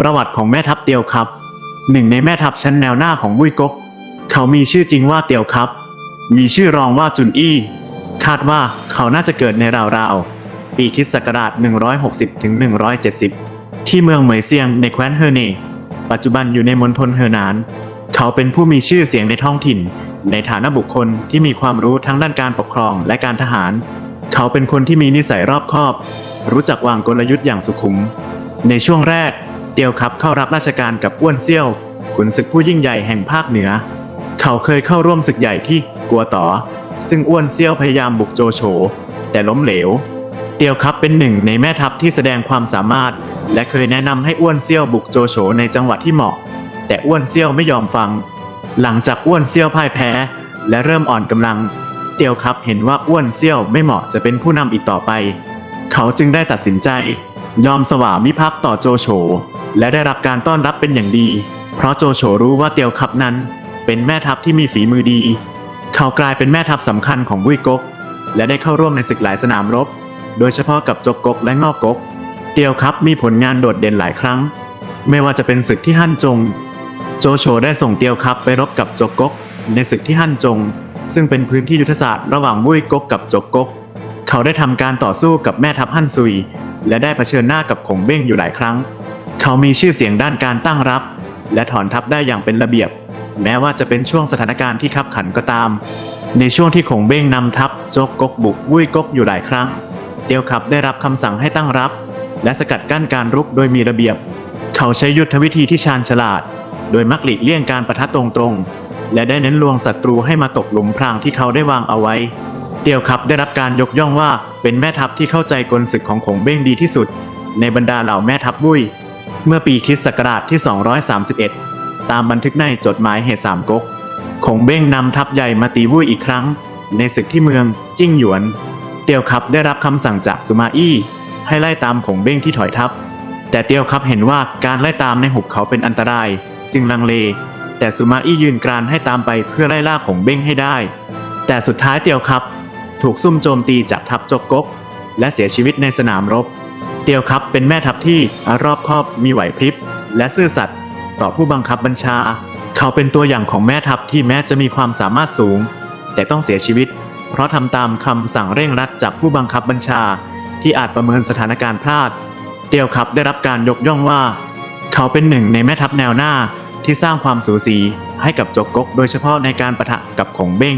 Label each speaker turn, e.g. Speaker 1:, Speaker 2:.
Speaker 1: ประวัติของแม่ทัพเตียวครับ หนึ่งในแม่ทัพชั้นแนวหน้าของวุ้ยก๊ก เขามีชื่อจริงว่าเตียวครับ มีชื่อรองว่าจุนอี้ คาดว่าเขาน่าจะเกิดในราวๆปีคริสต์ศักราช 160ถึง170 ที่เมืองเหมยเซียงในแคว้นเฮอเน ปัจจุบันอยู่ในมณฑลเฮอหนาน เขาเป็นผู้มีชื่อเสียงในท้องถิ่น ในฐานะบุคคลที่มีความรู้ทั้งด้านการปกครองและการทหาร เขาเป็นคนที่มีนิสัยรอบคอบ รู้จักวางกลยุทธ์อย่างสุขุม ในช่วงแรก เตียวครับเข้ารับราชการกับอ้วนเซี่ยวขุนศึกผู้ยิ่งใหญ่แห่งภาคเหนือ เขาเคยเข้าร่วมศึกใหญ่ที่กัวต่อ ซึ่งอ้วนเซี่ยวพยายามบุกโจโฉแต่ล้มเหลว เตียวครับเป็นหนึ่งในแม่ทัพที่แสดงความสามารถ และเคยแนะนำให้อ้วนเซี่ยวบุกโจโฉในจังหวะที่เหมาะ แต่อ้วนเซี่ยวไม่ยอมฟัง หลังจากอ้วนเซี่ยวพ่ายแพ้ และเริ่มอ่อนกำลัง เตียวครับเห็นว่าอ้วนเซี่ยวไม่เหมาะจะเป็นผู้นำอีกต่อไป เขาจึงได้ตัดสินใจ ยอมสวามิภักดิ์ต่อโจโฉ และได้รับการต้อนรับเป็นอย่างดี เพราะโจโฉรู้ว่าเตียวคับนั้น เป็นแม่ทัพที่มีฝีมือดี เขากลายเป็นแม่ทัพสำคัญของบุ้ยก๊กและได้เข้าร่วมในศึกหลายสนามรบ โดยเฉพาะกับจกก๊กและงอกก๊กเตียวคับมีผลงานโดดเด่นหลายครั้ง ไม่ว่าจะเป็นศึกที่ฮั่นจง โจโฉได้ส่งเตียวคับไปรบกับจกก๊กในศึกที่ฮั่นจง ซึ่งเป็นพื้นที่ยุทธศาสตร์ระหว่างบุ้ยก๊กกับจกก๊กเขาได้ทำการต่อสู้กับแม่ทัพฮั่นซุย และได้เผชิญหน้ากับขงเบ้งอยู่หลายครั้ง เขามีชื่อเสียงด้านการตั้งรับ และถอนทัพได้อย่างเป็นระเบียบ แม้ว่าจะเป็นช่วงสถานการณ์ที่ขับขันก็ตาม ในช่วงที่ขงเบ้งนำทัพโจกกกบุกวุ้ยกกอยู่หลายครั้ง เตียวขับได้รับคำสั่งให้ตั้งรับ และสกัดกั้นการรุกโดยมีระเบียบ เขาใช้ยุทธวิธีที่ชาญฉลาด โดยมักหลีกเลี่ยงการประทะตรงๆ และได้เน้นลวงศัตรูให้มาตกหลุมพรางที่เขาได้วางเอาไว้ เตียวขับได้รับการยกย่องว่าเป็นแม่ทัพที่เข้าใจกลศึกของขงเบ้งดีที่สุด ในบรรดาเหล่าแม่ทัพบุ้ย เมื่อปีคริสต์ศักราชที่ 231 ตามบันทึกในจดหมายเหตุสามก๊กขงเบ้งนำทัพใหญ่มาตีวุ้ยอีกครั้ง ในศึกที่เมืองจิ้งหยวน เตียวคับได้รับคำสั่งจากสุมาอี้ให้ไล่ตามขงเบ้งที่ถอยทัพ แต่เตียวคับเห็นว่าการไล่ตามในหุบเขาเป็นอันตราย จึงลังเล แต่สุมาอี้ยืนกรานให้ตามไปเพื่อไล่ล่าขงเบ้งให้ได้ แต่สุดท้ายเตียวคับ ถูกซุ่มโจมตีจากทัพจกก๊กและเสียชีวิตในสนามรบ เตียวครับเป็นแม่ทัพที่รอบคอบมีไหวพริบ และซื่อสัตย์ต่อผู้บังคับบัญชา เขาเป็นตัวอย่างของแม่ทัพที่แม้จะมีความสามารถสูง แต่ต้องเสียชีวิต เพราะทำตามคำสั่งเร่งรัดจากผู้บังคับบัญชา ที่อาจประเมินสถานการณ์พลาด เตียวครับได้รับการยกย่องว่า เขาเป็นหนึ่งในแม่ทัพแนวหน้าที่สร้างความสูสีให้กับจกกก โดยเฉพาะในการประทะกับของเบ้ง